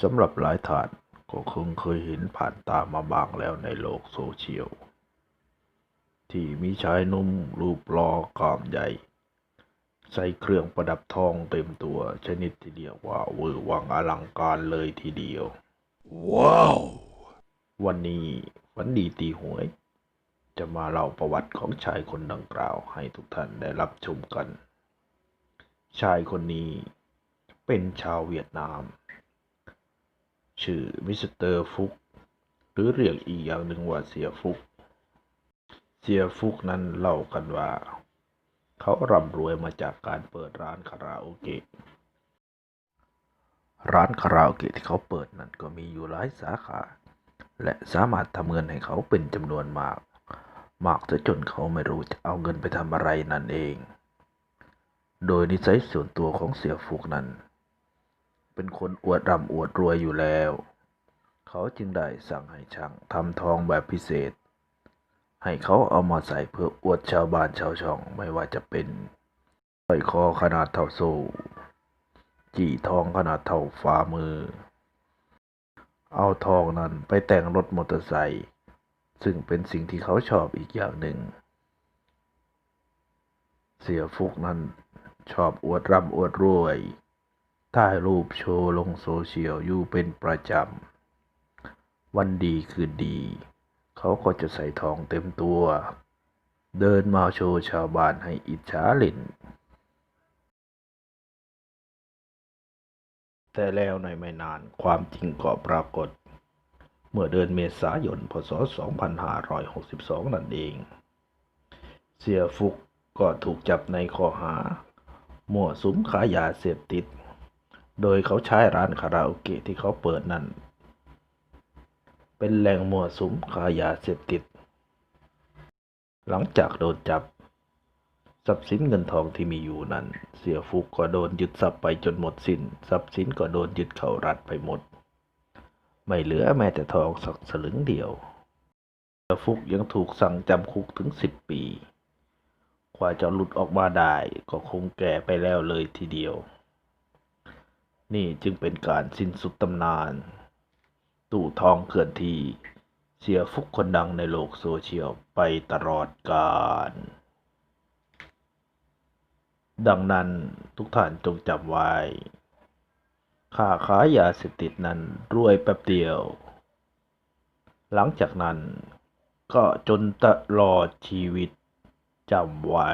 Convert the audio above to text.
สำหรับหลายท่านก็คงเคยเห็นผ่านตามาบ้างแล้วในโลกโซเชียล ที่มีชายหนุ่มรูปหล่อกล้ามใหญ่ ใส่เครื่องประดับทองเต็มตัวชนิดที่เรียกว่าเวอร์วังอลังการเลยทีเดียว ว้าว วันนี้ฝันดีตีหวย จะมาเล่าประวัติของชายคนดังกล่าวให้ทุกท่านได้รับชมกัน ชายคนนี้เป็นชาวเวียดนาม ชื่อมิสเตอร์ฟุก หรือเรียกอีกอย่างหนึ่งว่าเสียฟุก เสียฟุกนั้นเล่ากันว่า เขาร่ำรวยมาจากการเปิดร้านคาราโอเกะ ร้านคาราโอเกะที่เขาเปิดนั้นก็มีอยู่หลายสาขา และสามารถทำเงินให้เขาเป็นจำนวนมาก มากจนจนเขาไม่รู้จะเอาเงินไปทำอะไรนั่นเอง โดยนิสัยส่วนตัวของเสียฟุกนั้น เป็นคนอวดร่ำอวดรวยอยู่แล้ว เขาจึงได้สั่งให้ช่างทำทองแบบพิเศษ ให้เขาเอามาใส่เพื่ออวดชาวบ้านชาวช่องไม่ว่าจะเป็นสร้อยคอขนาดเท่าโซ่จีทองขนาดเท่าฝ่ามือ เอาทองนั้นไปแต่งรถมอเตอร์ไซค์ซึ่งเป็นสิ่งที่เขาชอบอีกอย่างหนึ่ง เสียฟุกนั้นชอบอวดร่ำอวดรวย ถ่ายรูปโชว์ลงโซเชียลอยู่เป็นประจำ วันดีคืนดี เขาก็จะใส่ทองเต็มตัว เดินมาโชว์ชาวบ้านให้อิจฉาเล่น แต่แล้วในไม่นานความจริงก็ปรากฏ เมื่อเดือนเมษายน พศ 2562 นั่นเอง เสียฟุกก็ถูกจับในข้อหามั่วสุมขายยาเสพติด โดยเขาใช้ร้านคาราโอเกะที่เขาเปิดนั่นเป็นแหล่งมั่วสุมขายยาเสพติด หลังจากโดนจับ ทรัพย์สินเงินทองที่มีอยู่นั้น เสียฟุกก็โดนยึดทรัพย์ไปจนหมดสิน้น ทรัพย์สินก็โดนยึดเขารัฐไปหมด ไม่เหลือแม้แต่ทองสักสลึงเดียว เสียฟุกยังถูกสั่งจำคุกถึงสิบปีกว่าจะหลุดออกมาได้ก็คงแก่ไปแล้วเลยทีเดียว นี่จึงเป็นการสิ้นสุดตำนาน ตู่ทองเคลื่อนทีเสียฟุกคนดังในโลกโซเชียลไปตลอดกาลดังนั้นทุกท่านจงจำไว้ ค่าขายยาเสพติดนั้นรวยแป๊บเดียว หลังจากนั้นก็จนตลอดชีวิตจำไว้